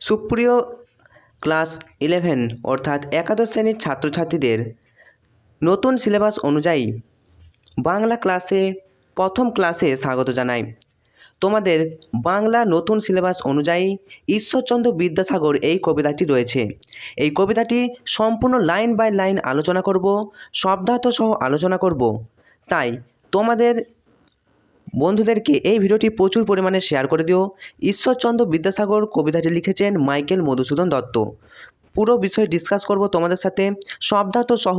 সুপ্রিয় class eleven অর্থাৎ একাদশ শ্রেণির ছাত্রছাত্রীদের, নতুন সিলেবাস অনুযায়ী বাংলা ক্লাসে, প্রথম ক্লাসে স্বাগত জানাই। তোমাদের বাংলা নতুন সিলেবাস অনুযায়ী ঈশ্বরচন্দ্র বিদ্যাসাগর এই কবিতাটি রয়েছে। এই কবিতাটি সম্পূর্ণ লাইন বাই লাইন আলোচনা করব শব্দার্থ সহ আলোচনা করব। তাই তোমাদের বন্ধুদেরকে এই ভিডিওটি প্রচুর পরিমাণে শেয়ার করে দিও? ঈশ্বরচন্দ্র বিদ্যাসাগর কবিতাটি লিখেছেন মাইকেল মধুসূদন দত্ত। পুরো বিষয় ডিসকাস করব তোমাদের সাথে। শব্দার্থ সহ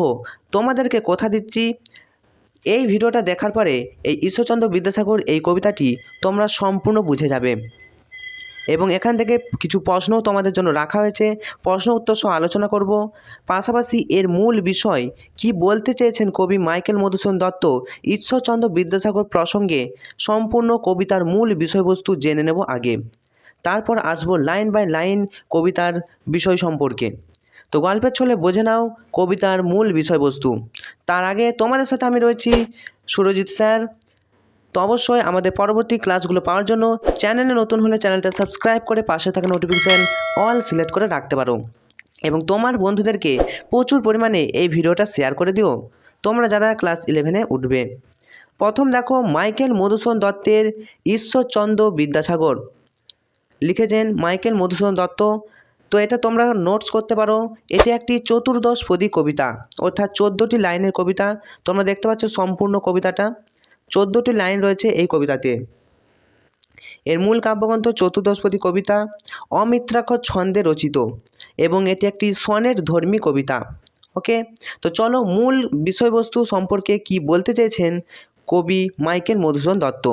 তোমাদেরকে কথা দিচ্ছি। এই ভিডিওটা দেখার পরে এই ঈশ্বরচন্দ্র বিদ্যাসাগর এই কবিতাটি তোমরা সম্পূর্ণ বুঝে যাবে। এবং এখান থেকে কিছু প্রশ্নও তোমাদের জন্য রাখা হয়েছে। প্রশ্ন উত্তর সহ আলোচনা করব। পাশাপাশি এর মূল বিষয়, কি বলতে চেয়েছেন কবি মাইকেল মধুসূদন দত্ত ঈশ্বরচন্দ্র বিদ্যাসাগর প্রসঙ্গে? সম্পূর্ণ কবিতার মূল বিষয়বস্তু জেনে নেব আগে। তারপর আসব লাইন বাই লাইন কবিতার বিষয় সম্পর্কে। তো গল্পের ছলে বোঝে নাও কবিতার মূল বিষয়বস্তু। তার আগে তোমাদের সাথে আমি রয়েছি সুরজিৎ স্যার। তো অবশ্যই আমাদের পরবর্তী ক্লাসগুলো পাওয়ার জন্য চ্যানেলে নতুন হলে চ্যানেলটা সাবস্ক্রাইব করে পাশে থাকা নোটিফিকেশান অল সিলেক্ট করে রাখতে পারো। এবং তোমার বন্ধুদেরকে প্রচুর পরিমাণে এই ভিডিওটা শেয়ার করে দিও। তোমরা যারা ক্লাস ইলেভেনে উঠবে। প্রথম দেখো মাইকেল মধুসূদন দত্তের ঈশ্বরচন্দ্র বিদ্যাসাগর। লিখেছেন মাইকেল মধুসূদন দত্ত। তো এটা তোমরা নোটস করতে পারো। এটি একটি চতুর্দশ পদী কবিতা, অর্থাৎ চোদ্দোটি লাইনের কবিতা। তোমরা দেখতে পাচ্ছ সম্পূর্ণ কবিতাটা। চোদ্দোটি লাইন রয়েছে এই কবিতাতে। এর মূল কাব্যগ্রন্থ চতুর্দশপতি কবিতা অমিত্রাক্ষর ছন্দে রচিত এবং এটি একটি সনের ধর্মী কবিতা। ওকে? তো চলো মূল বিষয়বস্তু সম্পর্কে কি বলতে চেয়েছেন কবি মাইকেল মধুসূদন দত্ত।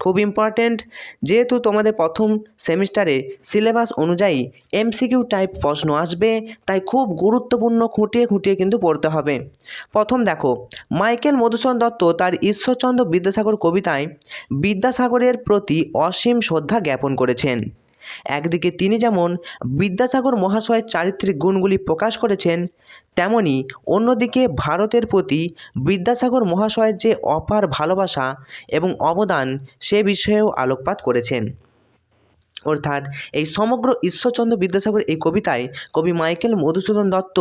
খুব ইম্পর্ট্যান্ট যেহেতু তোমাদের প্রথম সেমিস্টারে সিলেবাস অনুযায়ী এমসিকিউ টাইপ প্রশ্ন আসবে, তাই খুব গুরুত্বপূর্ণ খুঁটিয়ে খুঁটিয়ে কিন্তু পড়তে হবে। প্রথম দেখো, মাইকেল মধুসূদন দত্ত তার ঈশ্বরচন্দ্র বিদ্যাসাগর কবিতায় বিদ্যাসাগরের প্রতি অসীম শ্রদ্ধা জ্ঞাপন করেছেন। একদিকে তিনি যেমন বিদ্যাসাগর মহাশয়ের চারিত্রিক গুণগুলি প্রকাশ করেছেন তেমনি অন্যদিকে ভারতের প্রতি বিদ্যাসাগর মহাশয়ের যে অপার ভালোবাসা এবং অবদান, সে বিষয়েও আলোকপাত করেছেন। অর্থাৎ এই সমগ্র ঈশ্বরচন্দ্র বিদ্যাসাগর এই কবিতায় কবি মাইকেল মধুসূদন দত্ত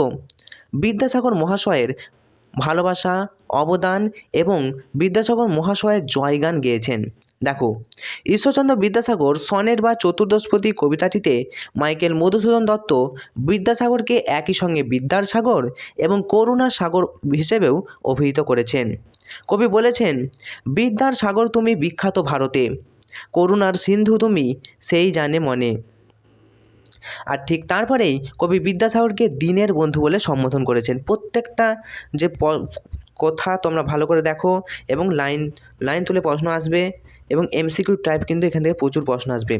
বিদ্যাসাগর মহাশয়ের ভালোবাসা, অবদান এবং বিদ্যাসাগর মহাশয়ের জয়গান গেয়েছেন। দেখো, ঈশ্বরচন্দ্র বিদ্যাসাগর সনের বা চতুর্দশপতি কবিতাটিতে মাইকেল মধুসূদন দত্ত বিদ্যাসাগরকে একই সঙ্গে বিদ্যার সাগর এবং করুণা সাগর হিসেবেও অভিহিত করেছেন। কবি বলেছেন, বিদ্যার সাগর তুমি বিখ্যাত ভারতে, করুণার সিন্ধু তুমি সেই জানে মনে। আর ঠিক তারপরেই কবি বিদ্যাসাগরকে দিনের বন্ধু বলে সম্বোধন করেছেন। প্রত্যেকটা যে কথা তোমরা ভালো করে দেখো এবং লাইন লাইন তুলে প্রশ্ন আসবে এবং এমসিকিউ টাইপ কিন্তু এখান থেকে প্রচুর প্রশ্ন আসবে।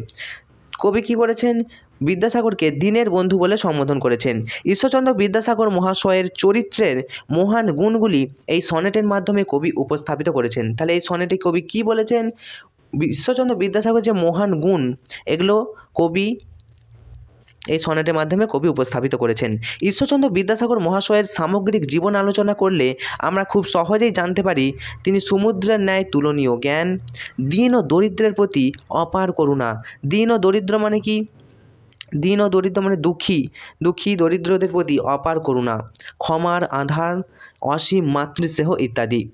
কবি কি করেছেন বিদ্যাসাগরকে দিনের বন্ধু বলে সম্বোধন করেছেন। ঈশ্বরচন্দ্র বিদ্যাসাগর মহাশয়ের চরিত্রের মহান গুণগুলি এই সনেটের মাধ্যমে কবি উপস্থাপিত করেছেন। তাহলে এই সনেটে কবি কি বলেছেন? ঈশ্বরচন্দ্র বিদ্যাসাগর যে মহান গুণ, এগুলো কবি এই সনেটের মাধ্যমে কবি উপস্থাপিত করেছেন। ঈশ্বরচন্দ্র বিদ্যাসাগর মহাশয়ের সামগ্রিক জীবন আলোচনা করলে আমরা খুব সহজেই জানতে পারি, তিনি সমুদ্রের ন্যায় তুলনীয় জ্ঞান, দীন ও দরিদ্রের প্রতি অপার করুণা। দীন ও দরিদ্র মানে কি? দীন ও দরিদ্র মানে দুঃখী। দুঃখী দরিদ্রদের প্রতি অপার করুণা। ক্ষমার আধার, অসীম মাতৃস্নেহ ইত্যাদি।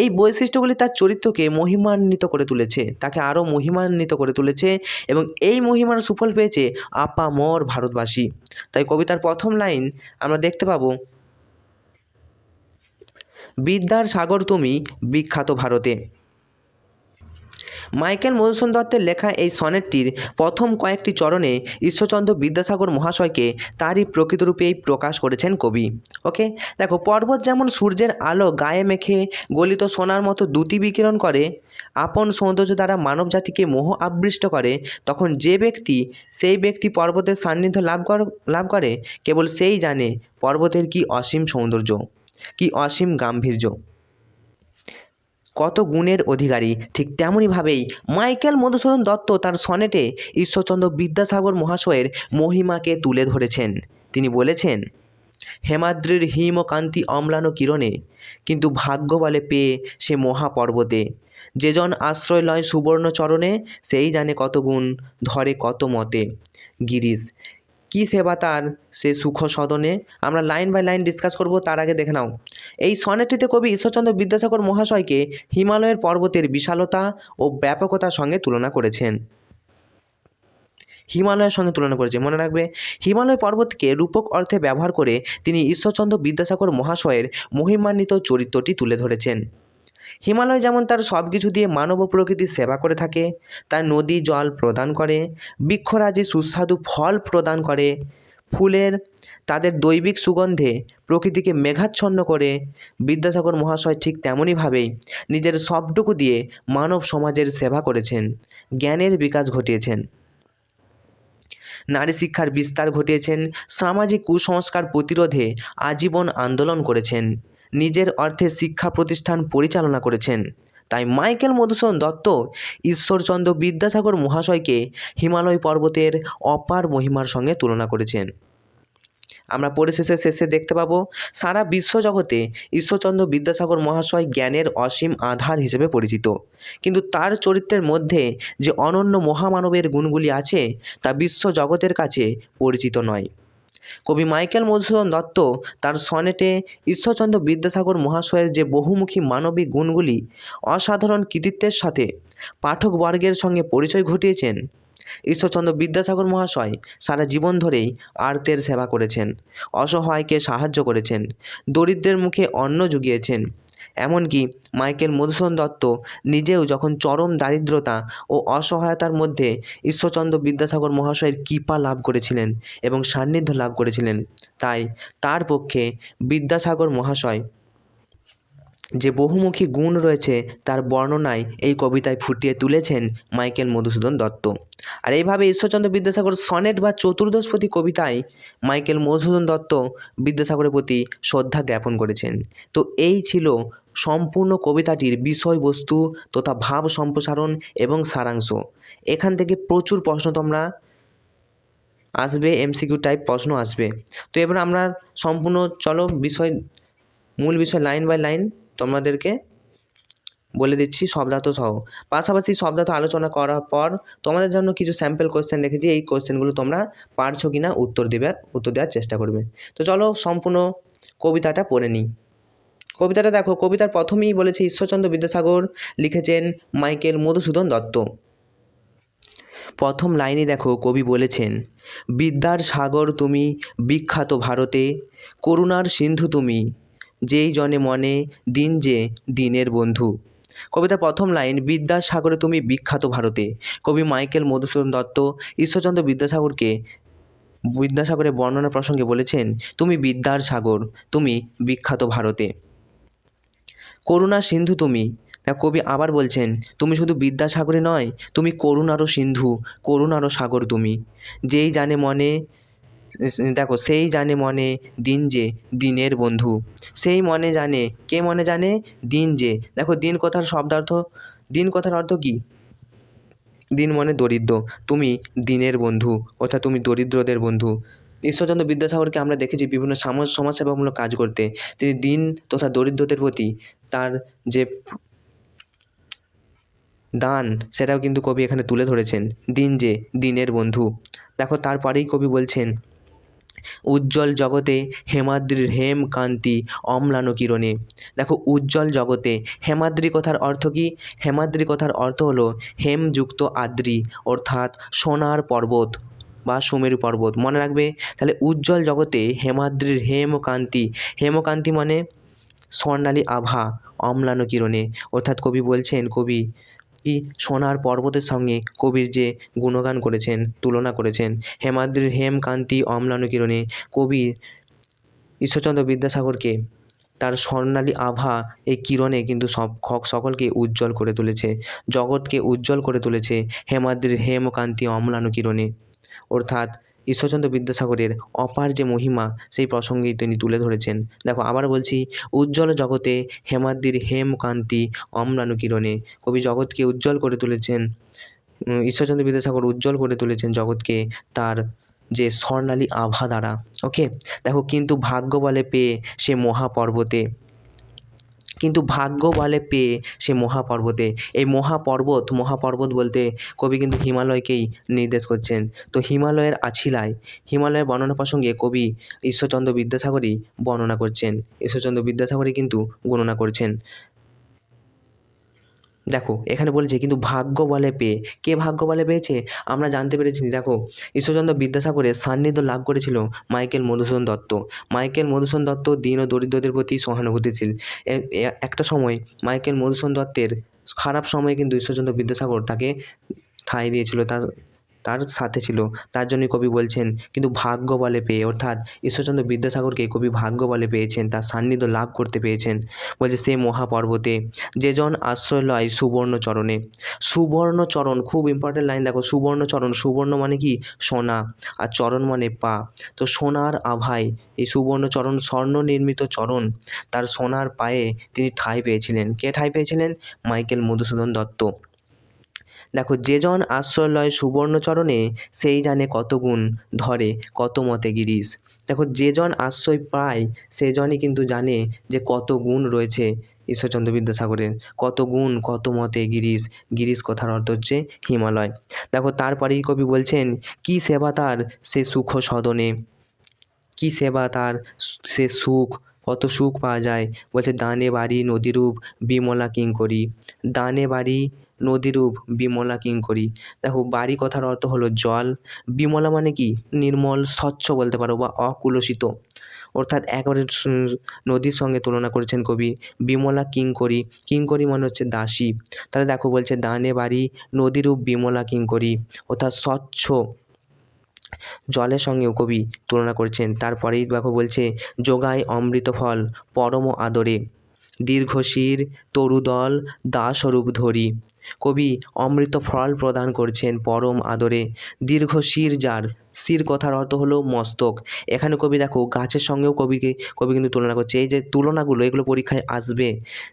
এই বৈশিষ্ট্যগুলি তার চরিত্রকে মহিমান্বিত করে তুলেছে, তাকে আরও মহিমান্বিত করে তুলেছে এবং এই মহিমার সুফল পেয়েছে আপা মর ভারতবাসী। তাই কবিতার প্রথম লাইন আমরা দেখতে পাবো, বিদ্যার সাগর তুমি বিখ্যাত ভারতে। মাইকেল মধুসূদন দত্তের লেখা এই সনেটটির প্রথম কয়েকটি চরণে ঈশ্বরচন্দ্র বিদ্যাসাগর মহাশয়কে তারই প্রকৃতরূপেই প্রকাশ করেছেন কবি। ওকে? দেখো, পর্বত যেমন সূর্যের আলো গায়ে মেখে গলিত সোনার মতো দ্যুতি বিকিরণ করে, আপন সৌন্দর্য দ্বারা মানব জাতিকে মোহ আবৃষ্ট করে, তখন যে ব্যক্তি সেই ব্যক্তি পর্বতের সান্নিধ্য লাভ লাভ করে, কেবল সেই জানে পর্বতের কি অসীম সৌন্দর্য, কি অসীম গাম্ভীর্য। কত গুণের অধিকারী? ঠিক তেমনইভাবেই মাইকেল মধুসূদন দত্ত তার সনেটে ঈশ্বরচন্দ্র বিদ্যাসাগর মহাশয়ের মহিমাকে তুলে ধরেছেন। তিনি বলেছেন, হেমাদ্রির হিম ও কান্তি অম্লান কিরণে, কিন্তু ভাগ্য বলে পেয়ে সে মহাপর্বতে। যেজন আশ্রয় লয় সুবর্ণ চরণে, সেই জানে কত গুণ, ধরে কত মতে। গিরিশ, কি সেবা তার সে সুখ সদনে আমরা লাইন বাই লাইন ডিসকাস করব, তার আগে দেখে নাও। এই সনেটটিতে কবি ঈশ্বরচন্দ্র বিদ্যাসাগর মহাশয়কে হিমালয়ের পর্বতের বিশালতা ও ব্যাপকতার সঙ্গে তুলনা করেছেন। হিমালয়ের সঙ্গে তুলনা করেছে মনে রাখবে? হিমালয় পর্বতকে রূপক অর্থে ব্যবহার করে তিনি ঈশ্বরচন্দ্র বিদ্যাসাগর মহাশয়ের মহিমান্বিত চরিত্রটি তুলে ধরেছেন। হিমালয় যেমন তার সব কিছু দিয়ে মানব প্রকৃতির সেবা করে থাকে, তার নদী জল প্রদান করে, বৃক্ষরাজি সুস্বাদু ফল প্রদান করে, ফুলের তাদের দৈবিক সুগন্ধে প্রকৃতিকে মেঘাচ্ছন্ন করে। বিদ্যাসাগর মহাশয় ঠিক তেমনইভাবেই নিজের সবটুকু দিয়ে মানব সমাজের সেবা করেছেন, জ্ঞানের বিকাশ ঘটিয়েছেন। নারী শিক্ষার বিস্তার ঘটিয়েছেন, সামাজিক কুসংস্কার প্রতিরোধে আজীবন আন্দোলন করেছেন, নিজের অর্থে শিক্ষা প্রতিষ্ঠান পরিচালনা করেছেন। তাই মাইকেল মধুসূদন দত্ত ঈশ্বরচন্দ্র বিদ্যাসাগর মহাশয়কে হিমালয় পর্বতের অপার মহিমার সঙ্গে তুলনা করেছেন। আমরা পরিশেষে শেষে দেখতে পাবো, সারা বিশ্বজগতে ঈশ্বরচন্দ্র বিদ্যাসাগর মহাশয় জ্ঞানের অসীম আধার হিসেবে পরিচিত। কিন্তু তার চরিত্রের মধ্যে যে অনন্য মহামানবের গুণগুলি আছে, তা বিশ্ব জগতের কাছে পরিচিত নয়। কবি মাইকেল মধুসূদন দত্ত তার সনেটে ঈশ্বরচন্দ্র বিদ্যাসাগর মহাশয়ের যে বহুমুখী মানবিক গুণগুলি, অসাধারণ কৃতিত্বের সাথে পাঠকবর্গের সঙ্গে পরিচয় ঘটিয়েছেন ঈশ্বরচন্দ্র বিদ্যাসাগর মহাশয় সারা জীবন ধরেই আর্তের সেবা করেছেন, অসহায়কে সাহায্য করেছেন, দরিদ্রের মুখে অন্ন জুগিয়েছেন। এমনকি মাইকেল মধুসূদন দত্ত নিজেও যখন চরম দারিদ্রতা ও অসহায়তার মধ্যে ঈশ্বরচন্দ্র বিদ্যাসাগর মহাশয়ের কৃপা লাভ করেছিলেন এবং সান্নিধ্য লাভ করেছিলেন, তাই তার পক্ষে বিদ্যাসাগর মহাশয় যে বহুমুখী গুণ রয়েছে তার বর্ণনায় এই কবিতায় ফুটিয়ে তুলেছেন মাইকেল মধুসূদন দত্ত। আর এইভাবে ঈশ্বরচন্দ্র বিদ্যাসাগর সনেট বা চতুর্দশপতি কবিতায় মাইকেল মধুসূদন দত্ত বিদ্যাসাগরের প্রতি শ্রদ্ধা জ্ঞাপন করেছেন। তো এই ছিল সম্পূর্ণ কবিতাটির বিষয়বস্তু তথা ভাব সম্প্রসারণ এবং সারাংশ। এখান থেকে প্রচুর প্রশ্ন তোমরা আসবে এমসিকিউ টাইপ প্রশ্ন আসবে। তো এবার আমরা সম্পূর্ণ, চলো বিষয়, মূল বিষয় লাইন বাই লাইন তোমাদেরকে বলে দিচ্ছি শব্দার্থ সহ। পাশাপাশি শব্দার্থ আলোচনা করার পর তোমাদের জন্য কিছু স্যাম্পল কোশ্চেন রেখেছি। এই কোয়েশ্চেনগুলো তোমরা পারছ কি না উত্তর দেবে, উত্তর দেওয়ার চেষ্টা করবে। তো চলো সম্পূর্ণ কবিতাটা পড়ে নিই। কবিতাটা দেখো, কবিতার প্রথমেই বলেছে, ঈশ্বরচন্দ্র বিদ্যাসাগর লিখেছেন মাইকেল মধুসূদন দত্ত। প্রথম লাইনে দেখো, কবি বলেছেন, বিদ্যার সাগর তুমি বিখ্যাত ভারতে, করুণার সিন্ধু তুমি যেই জনে মনে দিন যে দিনের বন্ধু। কবিতা প্রথম লাইন, বিদ্যাসাগরে তুমি বিখ্যাত ভারতে। কবি মাইকেল মধুসূদন দত্ত, ঈশ্বরচন্দ্র বিদ্যাসাগরকে বিদ্যাসাগরের বর্ণনা প্রসঙ্গে বলেছেন, তুমি বিদ্যার সাগর, তুমি বিখ্যাত ভারতে। করুণা সিন্ধু তুমি। তা কবি আবার বলছেন, তুমি শুধু বিদ্যাসাগরে নয়, তুমি করুণারও সিন্ধু, করুণারও সাগর তুমি। যেই জানে মনে দেখো, সেই জানে মনে দিন যে দিনের বন্ধু। সেই মনে জানে, কে মনে জানে? দিন যে। দেখো, দিন কথার শব্দার্থ, দিন কথার অর্থ কী? দিন মনে দরিদ্র। তুমি দিনের বন্ধু, অর্থাৎ তুমি দরিদ্রদের বন্ধু। ঈশ্বরচন্দ্র বিদ্যাসাগরকে আমরা দেখেছি বিভিন্ন সমাজ সমাজসেবামূলক কাজ করতে। তিনি দিন তথা দরিদ্রদের প্রতি তার যে দান, সেটাও কিন্তু কবি এখানে তুলে ধরেছেন। দিন যে দিনের বন্ধু। দেখো, তারপরেই কবি বলছেন উজ্জ্বল জগতে হেমাদ্রির হেম কান্তি অম্লান কিরণে। দেখো, উজ্জ্বল জগতে হেমাদ্রি কথার অর্থ কি? হেমাদ্রি কথার অর্থ হলো হেমযুক্ত আদ্রি, অর্থাৎ সোনার পর্বত বা সুমেরু পর্বত। মনে রাখবে? তাহলে উজ্জ্বল জগতে হেমাদ্রির হেমকান্তি হেমকান্তি মানে স্বর্ণালী আভা, অম্লান কিরণে। অর্থাৎ কবি বলছেন, কবি কি সোনার পর্বতের সঙ্গে কবির যে গুণগান করেছেন, তুলনা করেছেন, হেমাদ্রির হেম, কান্তি, অম্লান কিরণে কবির ঈশ্বরচন্দ্র বিদ্যাসাগরকে তার স্বর্ণালী আভা এই কিরণে কিন্তু সব সকলকে উজ্জ্বল করে তুলেছে, জগৎকে উজ্জ্বল করে তুলেছে হেমাদ্রির হেম, কান্তি, অম্লানু কিরণে। অর্থাৎ ঈশ্বরচন্দ্র বিদ্যাসাগরের অপার যে মহিমা, সেই প্রসঙ্গেই তিনি তুলে ধরেছেন। দেখো, আবার বলছি, উজ্জ্বল জগতে হেমাদ্রির হেম কান্তি কিরণে। কবি জগৎকে উজ্জ্বল করে তুলেছেন ঈশ্বরচন্দ্র বিদ্যাসাগর উজ্জ্বল করে তুলেছেন জগৎকে তার যে স্বর্ণালী আভা দ্বারা। ওকে দেখো, কিন্তু ভাগ্য বলে পেয়ে সে মহাপর্বতে কিন্তু ভাগ্য বলে পেয়ে সে মহাপর্বতে। এই মহাপর্বত মহাপর্বত বলতে কবি কিন্তু হিমালয়কেই নির্দেশ করছেন। তো হিমালয়ের আছিলায়, হিমালয়ের বর্ণনা প্রসঙ্গে কবি ঈশ্বরচন্দ্র বিদ্যাসাগরই বর্ণনা করছেন। ঈশ্বরচন্দ্র বিদ্যাসাগরই কিন্তু গণনা করছেন। দেখো, এখানে বলেছে, কিন্তু ভাগ্য বলে পেয়ে। কে ভাগ্য বলে পেয়েছে? আমরা জানতে পেরেছি দেখো, ঈশ্বরচন্দ্র বিদ্যাসাগরের সান্নিধ্য লাভ করেছিল মাইকেল মধুসূদন দত্ত। মাইকেল মধুসূদন দত্ত দীন ও দরিদ্রদের প্রতি সহানুভূতিশীল। একটা সময় মাইকেল মধুসূদন দত্তের খারাপ সময়ে কিন্তু ঈশ্বরচন্দ্র বিদ্যাসাগর তাকে ঠাঁই দিয়েছিল। তার তার সাথে ছিল। তার জন্যই কবি বলছেন, কিন্তু ভাগ্য বলে পেয়ে অর্থাৎ ঈশ্বরচন্দ্র বিদ্যাসাগরকে কবি ভাগ্য বলে পেয়েছেন, তার সান্নিধ্য লাভ করতে পেয়েছেন বলছে সে মহাপর্বতে। যে জন আশ্রয় লয় সুবর্ণ চরণে সুবর্ণ চরণ খুব ইম্পর্টেন্ট লাইন দেখো সুবর্ণ চরণ সুবর্ণ মানে কি? সোনা, আর চরণ মানে পা। তো সোনার আভায় এই সুবর্ণ চরণ স্বর্ণ নির্মিত চরণ, তার সোনার পায়ে তিনি ঠাঁই পেয়েছিলেন। কে ঠাঁই পেয়েছিলেন? মাইকেল মধুসূদন দত্ত। দেখো, যে জন আশ্রয় লয় সুবর্ণচরণে, সেই জানে কত গুণ ধরে, কত মতে গিরিশ। দেখো, যে জন আশ্রয় পায়, সে জনই কিন্তু জানে যে কত গুণ রয়েছে ঈশ্বরচন্দ্র বিদ্যাসাগরের। কত গুণ, কত মতে গিরিশ গিরিশ কথার অর্থ হচ্ছে হিমালয়। দেখো, তারপরেই কবি বলছেন, কি সেবা তার সে সুখ সদনে? কি সেবা তার সে সুখ? কত সুখ পাওয়া যায়? বলছে, দানে বাড়ি নদীরূপ বিমলা কিঙ্করি। দানে বাড়ি নদীরূপ বিমলা কিঙ্করী। দেখো, বাড়ি কথার অর্থ হলো জল। বিমলা মানে কি? নির্মল, স্বচ্ছ বলতে পারো বা অকুলসিত। অর্থাৎ একেবারে নদীর সঙ্গে তুলনা করেছেন কবি বিমলা কিঙ্করি। কিঙ্করী মানে হচ্ছে দাসী। তাহলে দেখো, বলছে দানে বাড়ি নদীরূপ বিমলা কিঙ্করি। অর্থাৎ স্বচ্ছ জলের সঙ্গেও কবি তুলনা করছেন। তারপরেই দেখো, বলছে, যোগায় অমৃত ফল পরম আদরে। দীর্ঘশির, তরুদল, দাসরূপ ধরি। কবি অমৃত ফল প্রদান করছেন পরম আদরে। দীর্ঘ শির যার, শির কথার অর্থ হলো মস্তক। এখানে কবি দেখো, গাছের সঙ্গেও কবিকে, কবি কিন্তু তুলনা করছে। এই যে তুলনাগুলো, এগুলো পরীক্ষায় আসবে।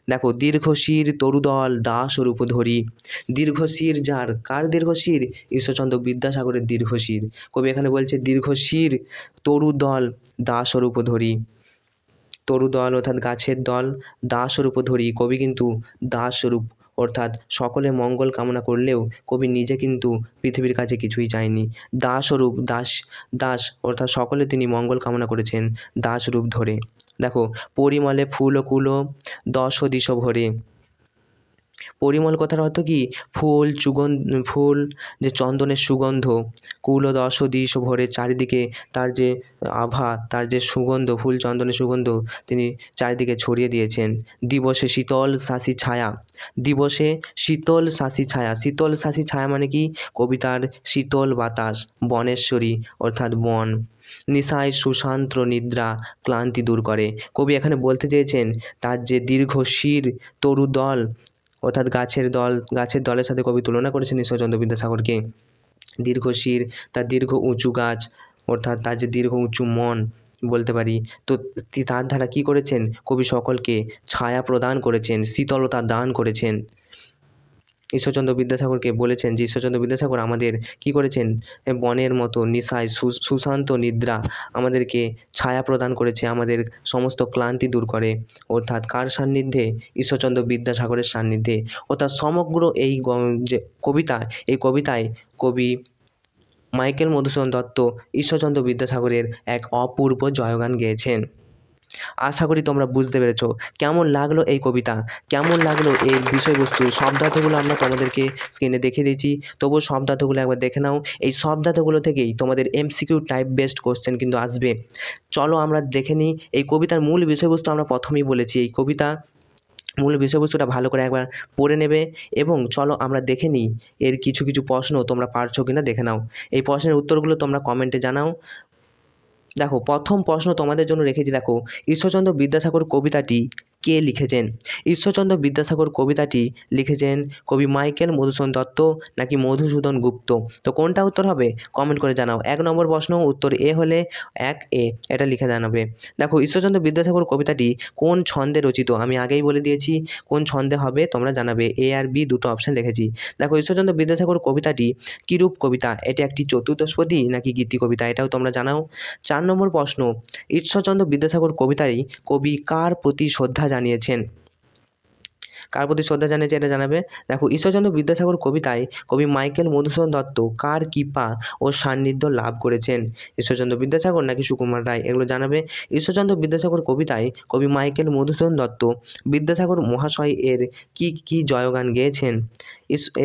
দেখো দীর্ঘ শির তরুদল দাস রূপ ধরি। দীর্ঘ শির যার, কার দীর্ঘ শির ঈশ্বরচন্দ্র বিদ্যাসাগরের দীর্ঘ শির কবি এখানে বলছে দীর্ঘ শির তরুদল, দাসরূপ ধরি। তরুদল অর্থাৎ গাছের দল, দাসরূপ ধরি। কবি কিন্তু দাসরূপ, অর্থাৎ সকলে মঙ্গল কামনা করলেও কবি নিজে কিন্তু পৃথিবীর কাছে কিছুই চায়নি। দাসরূপ, দাস দাস, অর্থাৎ সকলে তিনি মঙ্গল কামনা করেছেন দাসরূপ ধরে। দেখো, পরিমলে ফুল কুলো দশ দিশ ভরে। পরিমল কথার অর্থ কি? ফুল চুগন ফুল, যে চন্দনের সুগন্ধ কুল ও দশ দিশ ভরে চারিদিকে তার যে আভা, তার যে সুগন্ধ, ফুল, চন্দনের সুগন্ধ, তিনি চারিদিকে ছড়িয়ে দিয়েছেন। দিবসে শীতল শাসি ছায়া। দিবসে শীতল শাসি ছায়া। শীতল শাসি ছায়া মানে কি? কবিতার শীতল বাতাস, বনেশ্বরী, অর্থাৎ বন। নিশায় সুশান্ত নিদ্রা ক্লান্তি দূর করে। কবি এখানে বলতে চেয়েছেন, তার যে দীর্ঘ শির তরু দল অর্থাৎ গাছের দল, গাছের দলের সাথে কবি তুলনা করেছেন ঈশ্বরচন্দ্র বিদ্যাসাগরকে দীর্ঘ শির, তার দীর্ঘ উঁচু গাছ, অর্থাৎ তার যে দীর্ঘ উঁচু মন বলতে পারি, তো তার দ্বারা কী করেছেন? কবি সকলকে ছায়া প্রদান করেছেন, শীতলতা দান করেছেন। ঈশ্বরচন্দ্র বিদ্যাসাগরকে বলেছেন যে, ঈশ্বরচন্দ্র বিদ্যাসাগর আমাদের কি করেছেন? বনের মতো নিশায় সুশান্ত নিদ্রা আমাদেরকে ছায়া প্রদান করেছে, আমাদের সমস্ত ক্লান্তি দূর করে। অর্থাৎ কার সান্নিধ্যে? ঈশ্বরচন্দ্র বিদ্যাসাগরের সান্নিধ্যে। অর্থাৎ সমগ্র এই যে কবিতা, এই কবিতায় কবি মাইকেল মধুসূদন দত্ত ঈশ্বরচন্দ্র বিদ্যাসাগরের এক অপূর্ব জয়গান গেয়েছেন। আশা করি তোমরা বুঝতে পেরেছ কেমন লাগল এই কবিতা, কেমন লাগল এই বিষয়বস্তু। শব্দার্থগুলো আমরা তোমাদেরকে স্ক্রিনে দেখে দিয়েছি। তবুও শব্দার্থগুলো একবার দেখে নাও। এই শব্দার্থগুলো থেকেই তোমাদের এমসিকিউ টাইপ বেস্ট কোশ্চেন কিন্তু আসবে। চলো আমরা দেখে নিই এই কবিতার মূল বিষয়বস্তু আমরা প্রথমেই বলেছি। এই কবিতা মূল বিষয়বস্তুটা ভালো করে একবার পড়ে নেবে এবং চলো আমরা দেখে নিই এর কিছু কিছু প্রশ্ন তোমরা পারছ কিনা দেখে নাও। এই প্রশ্নের উত্তরগুলো তোমরা কমেন্টে জানাও। দেখো প্রথম প্রশ্ন তোমাদের জন্য রেখেছি দেখো ঈশ্বরচন্দ্র বিদ্যাসাগর কবিতাটি কে লিখেছেন? ঈশ্বরচন্দ্র বিদ্যাসাগর কবিতাটি লিখেছেন কবি মাইকেল মধুসূদন দত্ত নাকি মধুসূদন গুপ্ত? তো কোনটা উত্তর হবে? কমেন্ট করে জানাও। এক নম্বর প্রশ্ন, উত্তর এ হলে এক এ, এটা লিখে জানাবে। দেখো, ঈশ্বরচন্দ্র বিদ্যাসাগর কবিতাটি কোন ছন্দে রচিত? আমি আগেই বলে দিয়েছি, কোন ছন্দে হবে তোমরা জানাবে। এ আর বি দুটো অপশন রেখেছি দেখো, ঈশ্বরচন্দ্র বিদ্যাসাগর কবিতাটি কিরূপ কবিতা? এটি একটি চতুর্দশপদী নাকি গীতি কবিতা? এটাও তোমরা জানাও। চার নম্বর প্রশ্ন, ঈশ্বরচন্দ্র বিদ্যাসাগর কবিতায় কবি কার প্রতি শ্রদ্ধা জানিয়েছেন। কার প্রতি শ্রদ্ধা জানিয়েছে এটা জানাবে? দেখো, ঈশ্বরচন্দ্র বিদ্যাসাগর কবিতায় কবি মাইকেল মধুসূদন দত্ত, কার কৃপা ও সান্নিধ্য লাভ করেছেন? ঈশ্বরচন্দ্র বিদ্যাসাগর নাকি সুকুমার রায়? এগুলো জানাবে ঈশ্বরচন্দ্র বিদ্যাসাগর কবিতায় কবি মাইকেল মধুসূদন দত্ত, বিদ্যাসাগর মহাশয় এর কি কি জয়গান গেয়েছেন?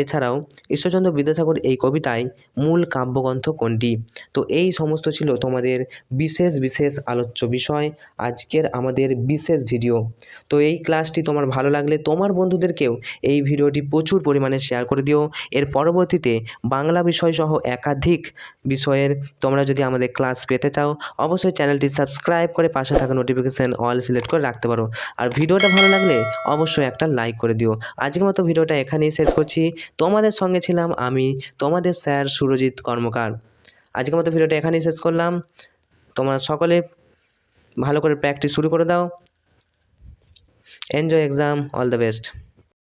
এছাড়াও ঈশ্বরচন্দ্র বিদ্যাসাগর এই কবিতায় মূল কাব্যগ্রন্থ কোনটি? তো এই সমস্ত ছিল তোমাদের বিশেষ বিশেষ আলোচ্য বিষয়। আজকের আমাদের বিশেষ ভিডিও। তো এই ক্লাসটি তোমার ভালো লাগলে, তোমার বন্ধুদেরকেও এই ভিডিওটি প্রচুর পরিমাণে শেয়ার করে দিও। এর পরবর্তীতে বাংলা বিষয় সহ একাধিক বিষয়ের তোমরা যদি আমাদের ক্লাস পেতে চাও, অবশ্যই চ্যানেলটি সাবস্ক্রাইব করে পাশে থাকা নোটিফিকেশান অল সিলেক্ট করে রাখতে পারো। আর ভিডিওটা ভালো লাগলে অবশ্যই একটা লাইক করে দিও। আজকের মতো ভিডিওটা এখানেই শেষ করছি। তোমাদের সঙ্গে ছিলাম আমি, তোমাদের স্যার সুরজিৎ কর্মকার। আজকের মতো ভিডিওটা এখানেই শেষ করলাম। তোমরা সকলে ভালো করে প্র্যাকটিস শুরু করে দাও। Enjoy exam all the best